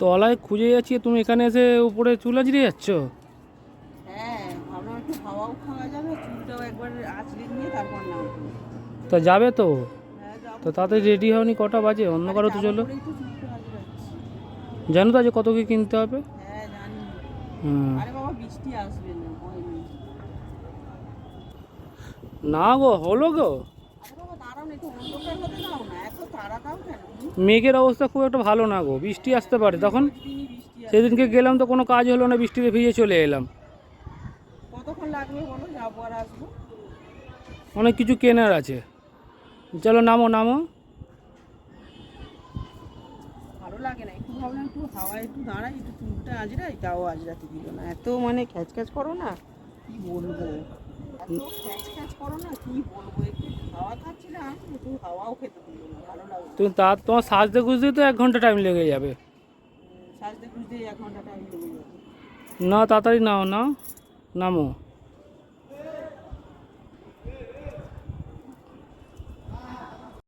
তলায় খুঁজে যাচ্ছি তুমি এখানে এসে উপরে চুল আজড়িয়ে যাচ্ছ? হ্যাঁ আঁচড়ে তা যাবে তো? হ্যাঁ তো তাতে রেডি হওনি কটা বাজে? অন্য কারও তো চলো। জানো তো আজ কত কি কিনতে হবে? হ্যাঁ না গো হলো গো। দাঁড়াও না একটু অন্ধকার হতে দাও না এত তাড়াতাও কেন? মেঘের অবস্থা খুব একটা ভালো না গো বৃষ্টি আসতে পারে। তখন সেদিনকে গেলাম তো কোনো কাজ হলো না বৃষ্টিতে ভিজে চলে এলাম। কতক্ষণ লাগবে বলো? যাব আর আসব। অনেক কিছু কেনার আছে। চলো নামো নামো। ভালো লাগে না একটু ভাবলাম একটু হাওয়ায় একটু দাঁড়াই একটু চুলটা আজরাই তাও আজরাতে দিল না। এত মানে খ্যাচ খ্যাচ করো না কি বলব? এত খ্যাচ খ্যাচ করো না কি বলব? হাওয়া খাচ্ছিলাম হাওয়াও খেতে দিল না ভালো লাগছে তুমি তা তোমার সাজতে খুঁজতে তো এক ঘণ্টা টাইম লেগে যাবে। সাজতে খুঁজতে এক ঘণ্টা টাইম লেগে যাবে। না তাড়াতাড়ি নাও নাও নামো।